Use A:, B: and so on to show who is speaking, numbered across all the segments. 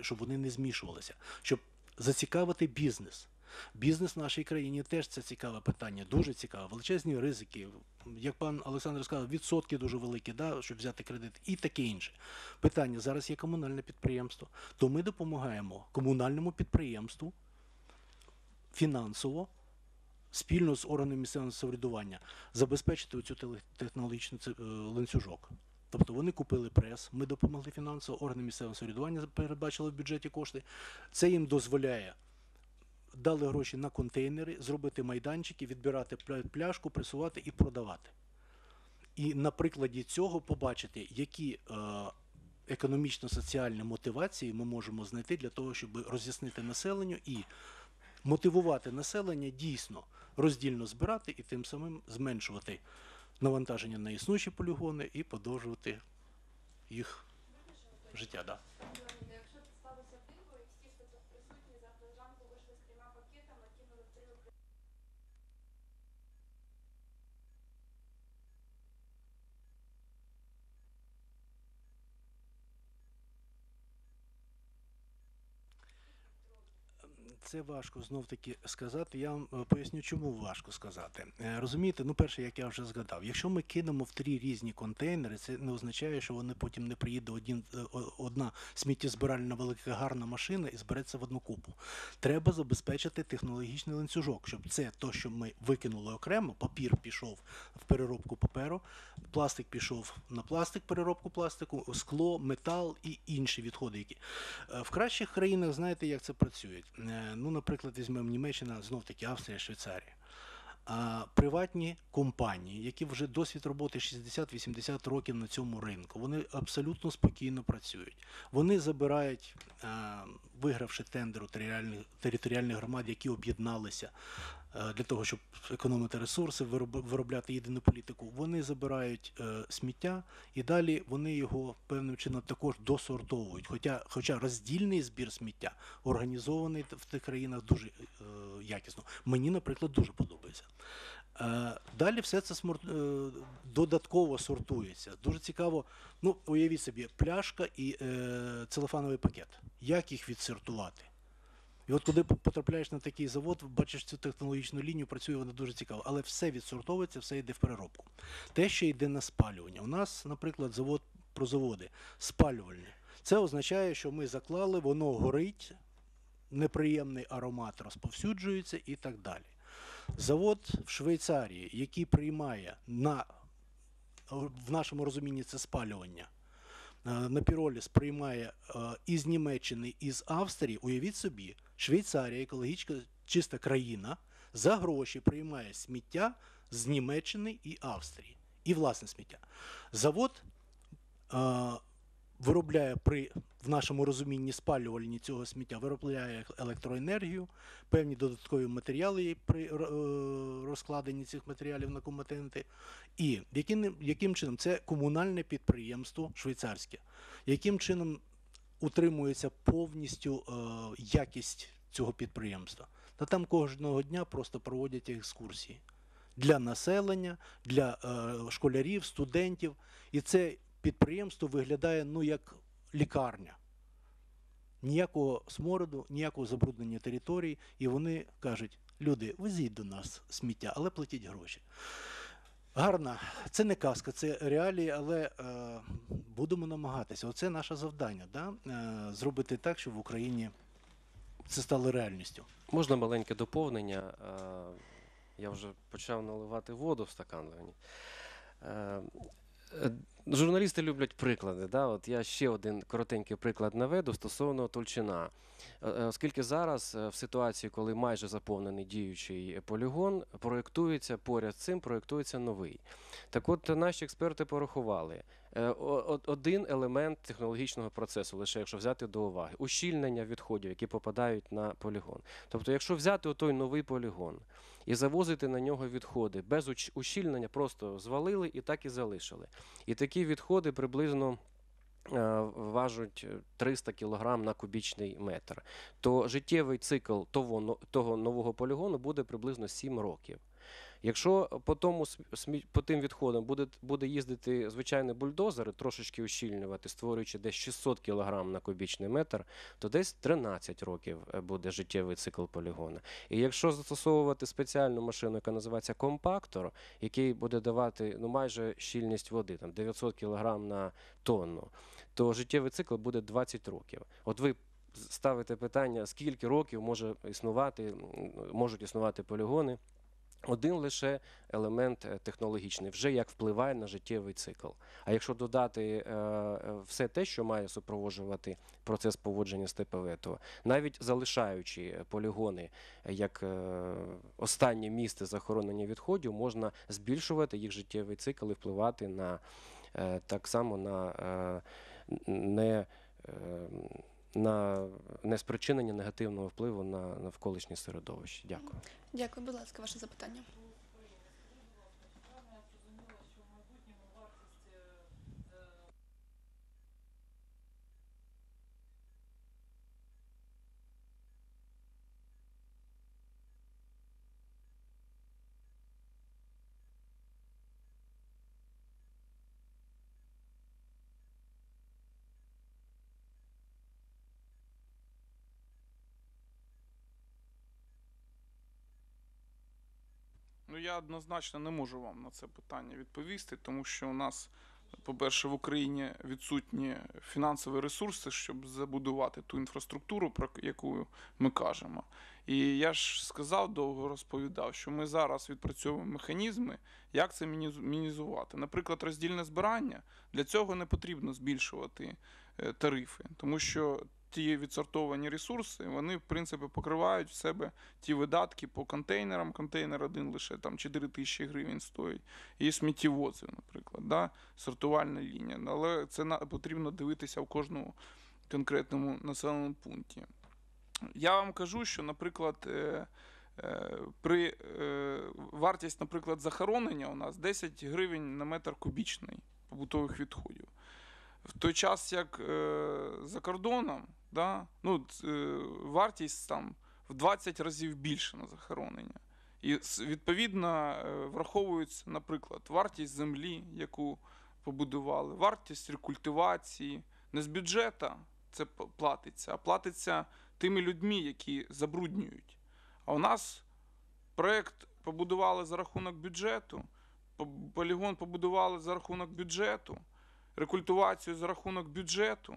A: щоб вони не змішувалися, щоб зацікавити бізнес. Бізнес в нашій країні теж це цікаве питання, дуже цікаве. Величезні ризики. Як пан Олександр сказав, відсотки дуже великі, да, щоб взяти кредит, і таке інше. Питання зараз є комунальне підприємство. То ми допомагаємо комунальному підприємству фінансово, спільно з органами місцевого самоврядування, забезпечити оцю технологічний е, ланцюжок. Тобто вони купили прес, ми допомогли фінансово, органи місцевого самоврядування передбачили в бюджеті кошти. Це їм дозволяє дали гроші на контейнери, зробити майданчики, відбирати пляшку, пресувати і продавати. І на прикладі цього побачити, які е, економічно-соціальні мотивації ми можемо знайти для того, щоб роз'яснити населенню і мотивувати населення дійсно роздільно збирати і тим самим зменшувати навантаження на існуючі полігони і подовжувати їх життя. Да.
B: Якщо це сталося диво, і всі, хто тут присутні, завтра зранку вийшли з трьома пакетами, кинули в три
A: Це важко знов таки сказати. Я вам е, поясню, чому важко сказати. Е, Розумієте, ну перше, як я вже згадав, якщо ми кинемо в три різні контейнери, це не означає, що вони потім не приїде один, е, одна сміттєзбиральна велика гарна машина і збереться в одну купу. Треба забезпечити технологічний ланцюжок, щоб це то, що ми викинули окремо, папір пішов в переробку паперу, пластик пішов на пластик, переробку пластику, скло, метал і інші відходи, які в кращих країнах знаєте, як це працює. Ну, наприклад, візьмемо Німеччина, знов таки Австрія, Швейцарія. Приватні компанії, які вже досвід роботи 60-80 років на цьому ринку, вони абсолютно спокійно працюють. Вони забирають, вигравши тендер у територіальних, громад, які об'єдналися для того, щоб економити ресурси, виробляти єдину політику. Вони забирають е, сміття і далі вони його певним чином також досортовують. Хоча, хоча роздільний збір сміття організований в тих країнах дуже е, якісно. Мені, наприклад, дуже подобається. Е, Далі все це е, додатково сортується. Дуже цікаво. Ну, уявіть собі, пляшка і е, целофановий пакет. Як їх відсортувати? І от коли потрапляєш на такий завод, бачиш цю технологічну лінію, працює вона дуже цікаво. Але все відсортовується, все йде в переробку. Те, що йде на спалювання. У нас, наприклад, завод про заводи спалювальні. Це означає, що ми заклали, воно горить, неприємний аромат розповсюджується і так далі. Завод в Швейцарії, який приймає на в нашому розумінні це спалювання. е, На піроліс приймає е, із Німеччини, із Австрії. Уявіть собі, Швейцарія, екологічна чиста країна, за гроші приймає сміття з Німеччини і Австрії. І власне сміття. Завод е, виробляє при в нашому розумінні спалювальні цього сміття, виробляє електроенергію, певні додаткові матеріали при е, розкладенні цих матеріалів на компоненти. І яким, яким чином це комунальне підприємство швейцарське, яким чином утримується повністю е, якість цього підприємства? Та там кожного дня просто проводять екскурсії для населення, для е, школярів, студентів. І це підприємство виглядає ну як лікарня. Ніякого смороду, ніякого забруднення території, і вони кажуть: люди, везіть до нас сміття, але платіть гроші. Гарна, це не казка, це реалії, але е, будемо намагатися. Оце наше завдання, да? е, зробити так, щоб в Україні це стало реальністю.
C: Можна маленьке доповнення. Е, Я вже почав наливати воду в стакан. Е, Журналісти люблять приклади. Да? От я ще один коротенький приклад наведу стосовно Тульчина. Е, е, Оскільки зараз е, в ситуації, коли майже заповнений діючий полігон, проєктується поряд з цим, проєктується новий. Так от наші експерти порахували е, один елемент технологічного процесу, лише якщо взяти до уваги, ущільнення відходів, які попадають на полігон. Тобто, якщо взяти той новий полігон і завозити на нього відходи без ущільнення, просто звалили і так і залишили. І такі відходи приблизно. е, Важуть е, 300 кг на кубічний метр, то життєвий цикл того, того нового полігону буде приблизно 7 років. Якщо по тому по тим відходам буде, буде їздити звичайний бульдозер трошечки ущільнювати, створюючи десь 600 кг на кубічний метр, то десь 13 років е, буде життєвий цикл полігона. І якщо застосовувати спеціальну машину, яка називається компактор, який буде давати ну майже щільність води, там 900 кг на тонну, то життєвий цикл буде 20 років. От ви ставите питання, скільки років може існувати, можуть існувати полігони. Один лише елемент е, технологічний вже як впливає на життєвий цикл. А якщо додати е, е, все те, що має супроводжувати процес поводження ТПВ, то навіть залишаючи полігони як останнє місце захоронення відходів, можна збільшувати їх життєвий цикл і впливати на так само на не. На неспричинення негативного впливу на навколишнє середовище. Дякую.
D: Дякую, будь ласка, ваше запитання.
E: Ну, я однозначно не можу вам на це питання відповісти, тому що у нас, по-перше, в Україні відсутні фінансові ресурси, щоб забудувати ту інфраструктуру, про яку ми кажемо. І я ж сказав, довго розповідав, що ми зараз відпрацьовуємо механізми, як це мінізувати. Наприклад, роздільне збирання для цього не потрібно збільшувати е, тарифи, тому що ті відсортовані ресурси, вони в принципі покривають в себе ті видатки по контейнерам. Контейнер один лише там 4 тисячі гривень стоїть. І сміттєвози, наприклад, да? сортувальна лінія. Але це потрібно дивитися в кожному конкретному населеному пункті. Я вам кажу, що, наприклад, е, е, при е, вартість, наприклад, захоронення у нас 10 гривень на метр кубічний побутових відходів. В той час, як е, за кордоном, да, ну, е, вартість там в 20 разів більше на захоронення. І відповідно е, враховується, наприклад, вартість землі, яку побудували, вартість рекультивації. Не з бюджету це платиться, а платиться тими людьми, які забруднюють. А у нас проєкт побудували за рахунок бюджету, полігон побудували за рахунок бюджету, рекультивацію за рахунок бюджету,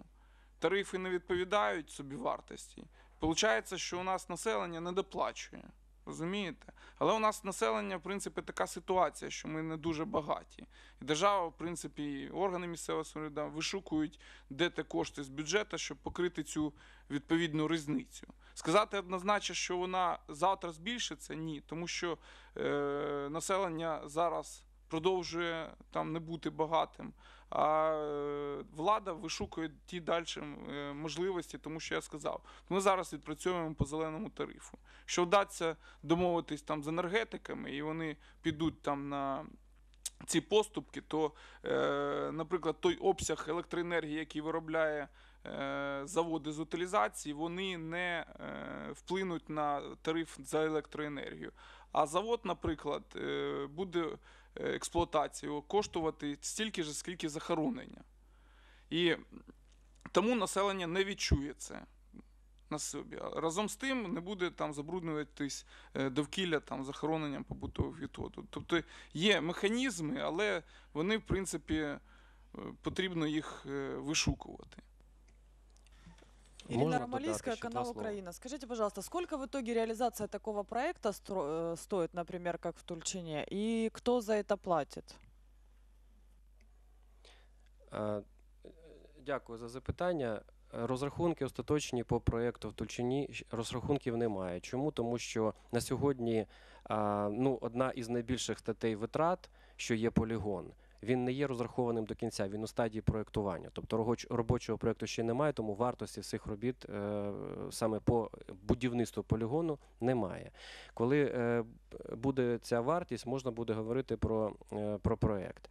E: тарифи не відповідають собі вартості. Получається, що у нас населення не доплачує. Розумієте? Але у нас населення, в принципі, така ситуація, що ми не дуже багаті. І держава, в принципі, і органи місцевого самоврядування вишукують, де те кошти з бюджету, щоб покрити цю відповідну різницю. Сказати однозначно, що вона завтра збільшиться, ні, тому що е, населення зараз продовжує там не бути багатим. А е, влада вишукує ті далі е, можливості, тому що я сказав, ми зараз відпрацьовуємо по зеленому тарифу. Що вдасться домовитись там з енергетиками, і вони підуть там на ці поступки, то, е, наприклад, той обсяг електроенергії, який виробляє заводи з утилізації, вони не вплинуть на тариф за електроенергію. А завод, наприклад, буде експлуатацію коштувати стільки ж, скільки захоронення. І тому населення не відчує це на собі. Разом з тим не буде там забруднюватись е, довкілля там захороненням побутових відходів. Тобто є механізми, але вони, в принципі, е, потрібно їх е, вишукувати.
F: Ирина
C: ще
F: канал? Украина. Скажите, пожалуйста, сколько в итоге реализация такого проекта стро- э, стоит, например, как в Тульчине, и кто за это платит?
C: Дякую за запитання. Розрахунки остаточні по проєкту в Тульчині розрахунків немає. Чому? Тому що на сьогодні ну, одна із найбільших статей витрат, що є полігон, він не є розрахованим до кінця, він у стадії проєктування. Тобто робоч- робочого проєкту ще немає, тому вартості всіх робіт е, саме по будівництву полігону немає. Коли е, буде ця вартість, можна буде говорити про, е, про проєкт.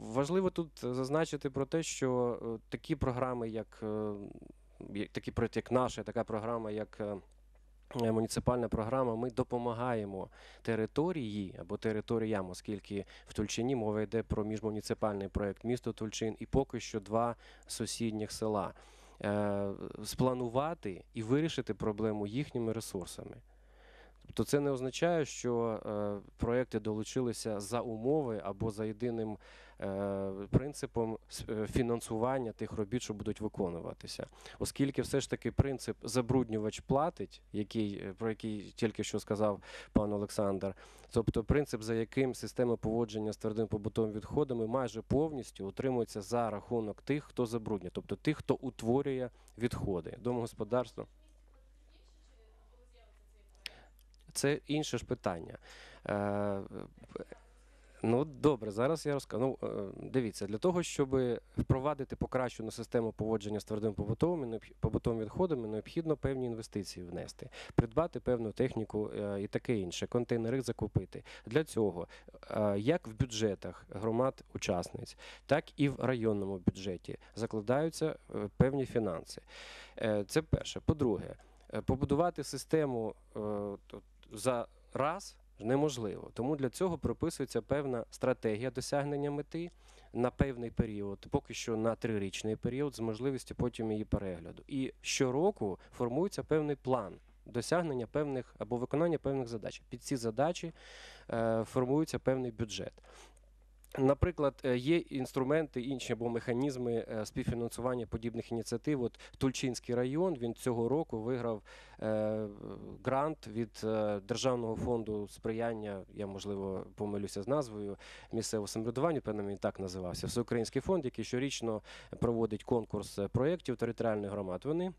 C: Важливо тут зазначити про те, що такі програми, як такий проєкт, як наша, така програма, як муніципальна програма, ми допомагаємо території або територіям, оскільки в Тульчині мова йде про міжмуніципальний проект місто Тульчин і поки що два сусідніх села. е, Спланувати і вирішити проблему їхніми ресурсами. Тобто це не означає, що е, проекти долучилися за умови або за єдиним е, принципом е, фінансування тих робіт, що будуть виконуватися. Оскільки все ж таки принцип забруднювач платить, який, е, про який тільки що сказав пан Олександр, тобто принцип, за яким система поводження з твердими побутовими відходами майже повністю утримується за рахунок тих, хто забруднює, тобто тих, хто утворює відходи. Домогосподарство. Це інше ж питання. Е, Ну, добре, зараз я розкажу. Ну, е, дивіться, для того, щоб впровадити покращену систему поводження з твердими побутовими побутовими відходами, необхідно певні інвестиції внести, придбати певну техніку е, і таке інше, контейнери закупити. Для цього, як в бюджетах громад-учасниць, так і в районному бюджеті закладаються певні фінанси. Це перше. По-друге, побудувати систему за раз неможливо. Тому для цього прописується певна стратегія досягнення мети на певний період, поки що на трирічний період, з можливістю потім її перегляду. І щороку формується певний план. Досягнення певних або виконання певних задач. Під ці задачі е, формується певний бюджет. Наприклад, е, є інструменти, інші або механізми е, співфінансування подібних ініціатив. От Тульчинський район він цього року виграв е, грант від Державного фонду сприяння. Я можливо помилюся з назвою місцевого самоврядування, певно, він так називався. Всеукраїнський фонд, який щорічно проводить конкурс проєктів територіальних громад. Вони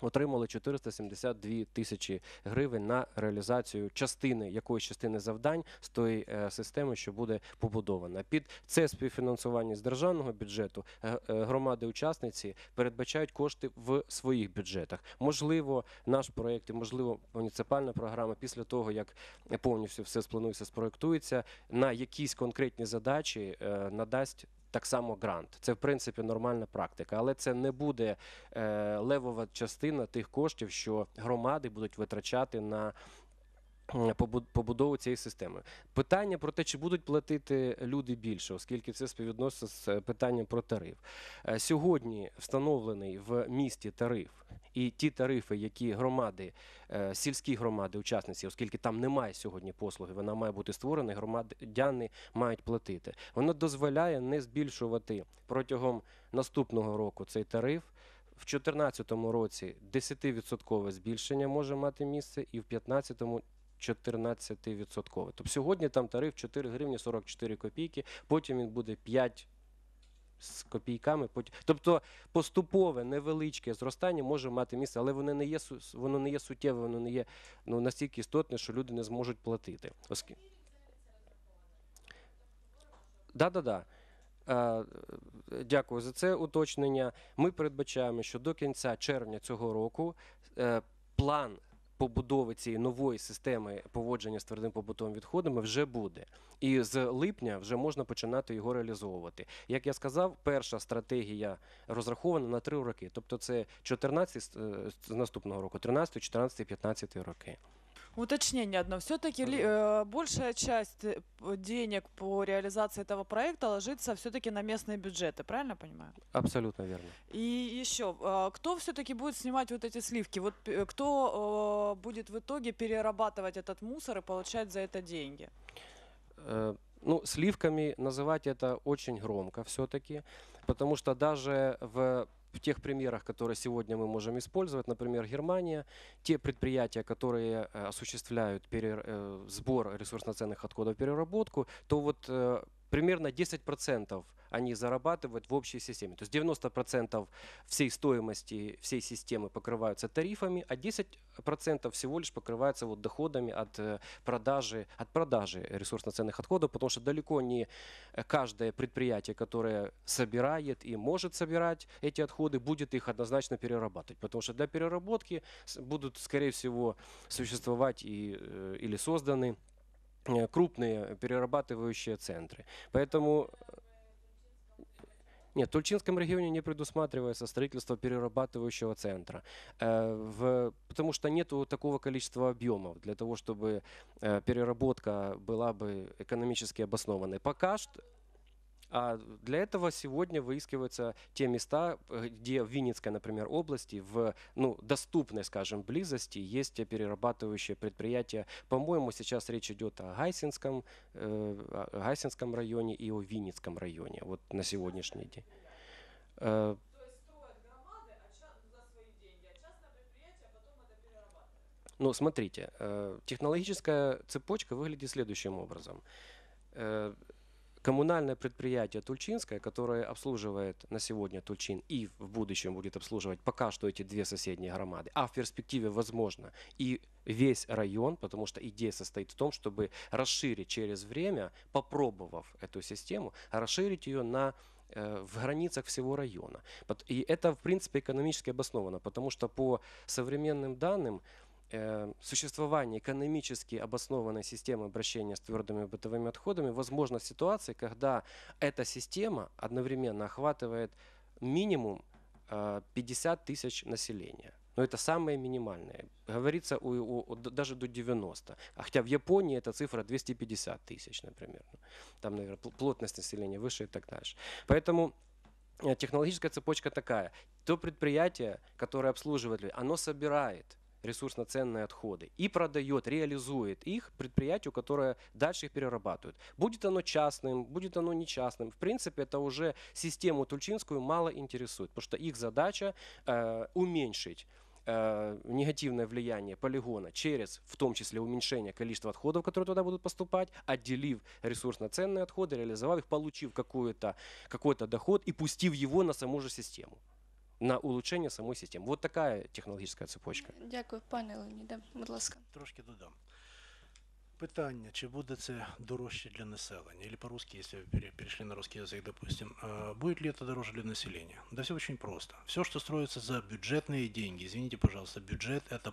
C: отримали 472 тисячі гривень на реалізацію частини якоїсь частини завдань з тої е, системи, що буде побудована. Під це співфінансування з державного бюджету е, е, громади-учасниці передбачають кошти в своїх бюджетах. Можливо, наш проєкт і можливо муніципальна програма після того, як повністю все спланується, спроєктується, на якісь конкретні задачі надасть. Так само грант. Це в принципі нормальна практика, але це не буде е, левова частина тих коштів, що громади будуть витрачати на побудову цієї системи. Питання про те, чи будуть платити люди більше, оскільки це співвідноситься з е, питанням про тариф. Е, Сьогодні встановлений в місті тариф, і ті тарифи, які громади, е, сільські громади, учасниці, оскільки там немає сьогодні послуги, вона має бути створена, і громадяни мають платити. Воно дозволяє не збільшувати протягом наступного року цей тариф. В 2014 році 10% збільшення може мати місце, і в 2015 14%. Тобто сьогодні там тариф 4 гривні 44 копійки, потім він буде 5 з копійками. Тобто поступове невеличке зростання може мати місце, але воно не є воно не є суттєве, воно не є ну, настільки істотне, що люди не зможуть платити. Оскі... Да, да, да. Дякую за це уточнення. Ми передбачаємо, що до кінця червня цього року е, план побудови цієї нової системи поводження з твердим побутовим відходами вже буде. І з липня вже можна починати його реалізовувати. Як я сказав, перша стратегія розрахована на три роки. Тобто це 14 е, з наступного року, 13, 14, 15 роки.
F: Уточнение одно. Все-таки э, большая часть э, денег по реализации этого проекта ложится все-таки на местные бюджеты, правильно я понимаю?
C: Абсолютно вірно.
F: И еще, э, кто все-таки будет снимать вот эти сливки? Вот п- кто э, будет в итоге перерабатывать этот мусор и получать за это деньги?
C: Э, ну, сливками называть это очень громко все-таки, потому что даже в, в тех примерах, которые сегодня мы можем использовать, например, Германия, те предприятия, которые э, осуществляют э, сбор ресурсно-ценных отходов, переработку, то вот э, примерно 10% они зарабатывают в общей системе. То есть 90% всей стоимости всей системы покрываются тарифами, а 10% всего лишь покрывается вот доходами от э, продажи, от продажи ресурсно-ценных отходов, потому что далеко не каждое предприятие, которое собирает и может собирать эти отходы, будет их однозначно перерабатывать, потому что для переработки будут, скорее всего, существовать и, э, или созданы крупные перерабатывающие центры. Поэтому Нет, в Тульчинском регионе не предусматривается строительство перерабатывающего центра, э, в, потому что нету такого количества объемов для того, чтобы э, переработка была бы экономически обоснованной. Пока что а для этого сегодня выискиваются те места, э, где в Винницкой, например, области, в ну, доступной, скажем, близости есть перерабатывающие предприятия. По-моему, сейчас речь идет о Гайсинском, э, Гайсинском районе и о Винницком районе вот на сегодняшний день. Э, Ну, смотрите, э, технологическая цепочка выглядит следующим образом. Коммунальное предприятие Тульчинское, которое обслуживает на сегодня Тульчин и в будущем будет обслуживать пока что эти две соседние громады, а в перспективе, возможно, и весь район, потому что идея состоит в том, чтобы расширить через время, попробовав эту систему, расширить ее на э, в границах всего района. И это, в принципе, экономически обосновано, потому что по современным данным существование экономически обоснованной системы обращения с твердыми бытовыми отходами возможно в ситуации, когда эта система одновременно охватывает минимум э, 50 тысяч населения. Но это самое минимальное. Говорится у, у- даже до 90. А хотя в Японии эта цифра 250 тысяч, например. Ну, Там, наверное, плотность населения выше и так дальше. Поэтому э, технологическая цепочка такая. То предприятие, которое обслуживает людей, оно собирает ресурсно-ценные отходы и продает, реализует их предприятию, которое дальше их перерабатывает. Будет оно частным, будет оно не частным. В принципе, это уже систему тульчинскую мало интересует, потому что их задача э, уменьшить э, негативное влияние полигона через, в том числе, уменьшение количества отходов, которые туда будут поступать, отделив ресурсно-ценные отходы, реализовав их, получив какой-то какой-то доход и пустив его на саму же систему, на улучшение самой системы. Вот такая технологическая цепочка.
D: Дякую, пане Леоніде. Будь ласка.
A: Трошки додам. Питання, чи буде це дорожче для населення? Или по-русски, если вы пере- перешли на русский язык, допустим, э, будет ли это дороже для населения? Да все очень просто. Все, что строится за бюджетные деньги, извините, пожалуйста, бюджет это